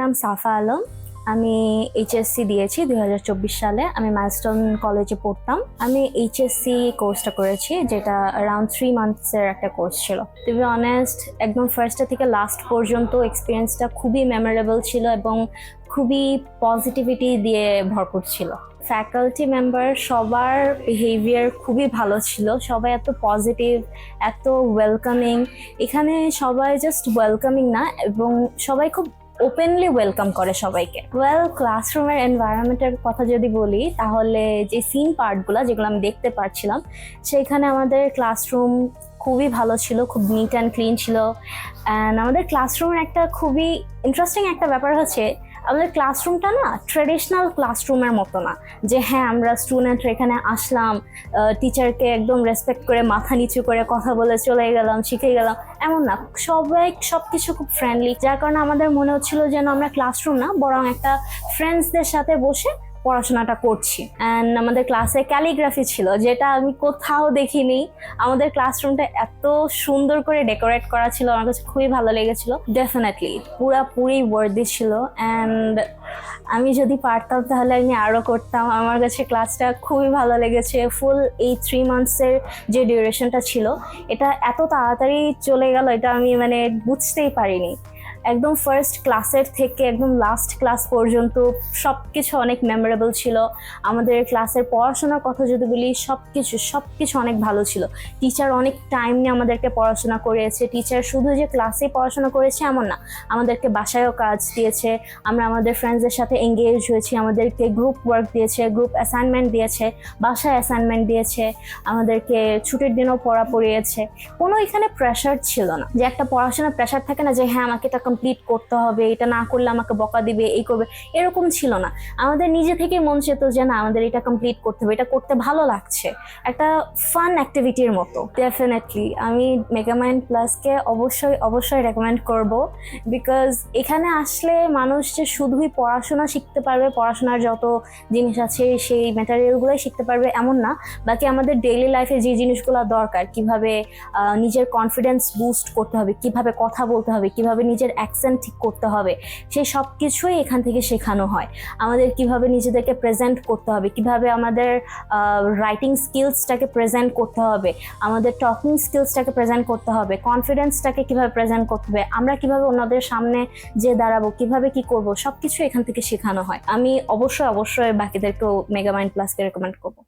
নাম সাফা আলম। আমি এইচএসসি দিয়েছি দুই হাজার চব্বিশ সালে। আমি মাইলস্টোন কলেজে পড়তাম। আমি এইচএসসি কোর্সটা করেছি, যেটা অ্যারাউন্ড থ্রি মান্থসের একটা কোর্স ছিল। টু বি অনেস্ট একদম ফার্স্টটা থেকে লাস্ট পর্যন্ত এক্সপিরিয়েন্সটা খুবই মেমোরেবল ছিল এবং খুবই পজিটিভিটি দিয়ে ভরপুর ছিল। ফ্যাকাল্টি মেম্বার সবার বিহেভিয়ার খুবই ভালো ছিল। সবাই এত পজিটিভ এত ওয়েলকামিং এখানে সবাই জাস্ট ওয়েলকামিং না, এবং সবাই খুব ওপেনলি ওয়েলকাম করে সবাইকে। ওয়েল ক্লাসরুমের এনভায়রনমেন্টের কথা যদি বলি, তাহলে যে সিন পার্টগুলো যেগুলো আমি দেখতে পাচ্ছিলাম সেইখানে আমাদের ক্লাসরুম খুবই ভালো ছিল, খুব নিট অ্যান্ড ক্লিন ছিল। অ্যান্ড আমাদের ক্লাসরুমের একটা খুবই ইন্টারেস্টিং একটা ব্যাপার হচ্ছে আমাদের ক্লাসরুমটা না ট্রেডিশনাল ক্লাসরুমের মতো না। যে হ্যাঁ আমরা স্টুডেন্ট এখানে আসলাম টিচারকে একদম রেসপেক্ট করে মাথা নিচু করে কথা বলে চলে গেলাম, শিখে গেলাম, এমন না। সবাই সব কিছু খুব ফ্রেন্ডলি যার কারণে আমাদের মনে হচ্ছিল যেন আমরা ক্লাসরুম না, বরং একটা ফ্রেন্ডসদের সাথে বসে পড়াশোনাটা করছি। অ্যান্ড আমাদের ক্লাসে ক্যালিগ্রাফি ছিল, যেটা আমি কোথাও দেখিনি। আমাদের ক্লাসরুমটা এত সুন্দর করে ডেকোরেট করা ছিল, আমার কাছে খুবই ভালো লেগেছিল। ডেফিনেটলি পুরাপুরি ওয়ার্দি ছিল। অ্যান্ড আমি যদি পারতাম তাহলে আমি আরও করতাম। আমার কাছে ক্লাসটা খুবই ভালো লেগেছে। ফুল এই থ্রি মান্থসের যে ডিউরেশনটা ছিল, এটা এত তাড়াতাড়ি চলে গেল, এটা আমি মানে বুঝতেই পারিনি। একদম ফার্স্ট ক্লাসের থেকে একদম লাস্ট ক্লাস পর্যন্ত সব কিছু অনেক মেমোরেবল ছিল। আমাদের ক্লাসের পড়াশোনার কথা যদি বলি সব কিছু সব কিছু অনেক ভালো ছিল। টিচার অনেক টাইম নিয়ে আমাদেরকে পড়াশোনা করেছে টিচার শুধু যে ক্লাসে পড়াশোনা করেছে এমন না, আমাদেরকে বাসায়ও কাজ দিয়েছে। আমরা আমাদের ফ্রেন্ডসদের সাথে এঙ্গেজ হয়েছি, আমাদেরকে গ্রুপ ওয়ার্ক দিয়েছে গ্রুপ অ্যাসাইনমেন্ট দিয়েছে, বাসায় অ্যাসাইনমেন্ট দিয়েছে, আমাদেরকে ছুটির দিনও পড়া পড়িয়েছে। কোনো এখানে প্রেশার ছিল না যে একটা পড়াশোনার প্রেশার থাকে না যে হ্যাঁ আমাকে এটা কমপ্লিট করতে হবে, এটা না করলে আমাকে বকা দিবে, এই করবে, এরকম ছিল না। আমাদের নিজে থেকে মন চেত যে না, আমাদের এটা কমপ্লিট করতে হবে, এটা করতে ভালো লাগছে। একটা ফান অ্যাক্টিভিটির মতো। ডেফিনেটলি আমি মেগামাইন্ড প্লাসকে অবশ্যই অবশ্যই রেকমেন্ড করব। বিকজ এখানে আসলে মানুষ যে শুধুই পড়াশোনা শিখতে পারবে, পড়াশোনার যত জিনিস আছে, সেই ম্যাটেরিয়ালগুলোই শিখতে পারবে এমন না। বাকি আমাদের ডেইলি লাইফে যে জিনিসগুলো দরকার, কীভাবে নিজের কনফিডেন্স বুস্ট করতে হবে, কীভাবে কথা বলতে হবে, কীভাবে নিজের অ্যাকসেন্ট ঠিক করতে হবে। সেই সব কিছুই এখান থেকে শেখানো হয়। আমাদের কীভাবে নিজেদেরকে প্রেজেন্ট করতে হবে, কীভাবে আমাদের রাইটিং স্কিলসটাকে প্রেজেন্ট করতে হবে, আমাদের টকিং স্কিলসটাকে প্রেজেন্ট করতে হবে কনফিডেন্সটাকে কীভাবে প্রেজেন্ট করতে হবে, আমরা কীভাবে অন্যদের সামনে যে দাঁড়াবো, কীভাবে কি করব সব কিছু এখান থেকে শেখানো হয়। আমি অবশ্যই অবশ্যই বাকিদেরকেও মেগামাইন্ড প্লাসকে রেকমেন্ড করব।